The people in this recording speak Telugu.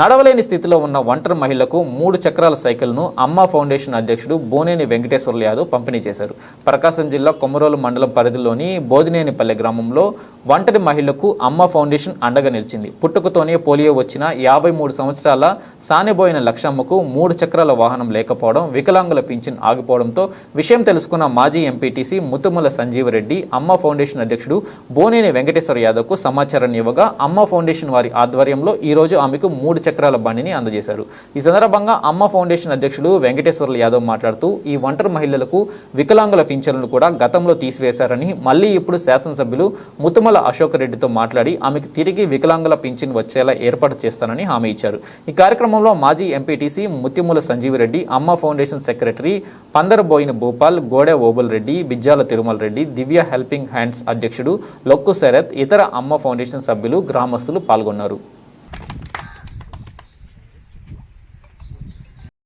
నడవలేని స్థితిలో ఉన్న ఒంటరి మహిళలకు మూడు చక్రాల సైకిల్ను అమ్మ ఫౌండేషన్ అధ్యక్షుడు బోనేని వెంకటేశ్వర్లు యాదవ్ పంపిణీ చేశారు. ప్రకాశం జిల్లా కొమరోలు మండలం పరిధిలోని బోదినేనిపల్లె గ్రామంలో ఒంటరి మహిళకు అమ్మ ఫౌండేషన్ అండగా నిలిచింది. పుట్టుకతోనే పోలియో వచ్చిన యాభై మూడు సంవత్సరాల సానిబోయిన లక్షమ్మకు మూడు చక్రాల వాహనం లేకపోవడం వికలాంగుల పింఛన్ ఆగిపోవడంతో విషయం తెలుసుకున్న మాజీ ఎంపీటీసీ ముతుముల సంజీవరెడ్డి అమ్మ ఫౌండేషన్ అధ్యక్షుడు బోనేని వెంకటేశ్వర యాదవ్కు సమాచారాన్ని ఇవ్వగా అమ్మ ఫౌండేషన్ వారి ఆధ్వర్యంలో ఈరోజు ఆమెకు మూడు చక్రాల బండిని అందజేశారు. ఈ సందర్భంగా అమ్మ ఫౌండేషన్ అధ్యక్షుడు వెంకటేశ్వర్ల యాదవ్ మాట్లాడుతూ ఈ ఒంటరి మహిళలకు వికలాంగుల పింఛన్లు కూడా గతంలో తీసివేశారని మళ్ళీ ఇప్పుడు శాసనసభ్యులు ముతుమల అశోక్ రెడ్డితో మాట్లాడి ఆమెకు తిరిగి వికలాంగుల పింఛన్ వచ్చేలా ఏర్పాటు చేస్తానని హామీ ఇచ్చారు. ఈ కార్యక్రమంలో మాజీ MPTC Mutyamula Sanjeevireddy Amma foundation secretary Pandaraboina Bhupal Gode Obul Reddy Bijjala Tirumala Reddy Divya helping hands అధ్యక్షుడు లొక్కు శరత్ ఇతర అమ్మ ఫౌండేషన్ సభ్యులు గ్రామస్తులు పాల్గొన్నారు.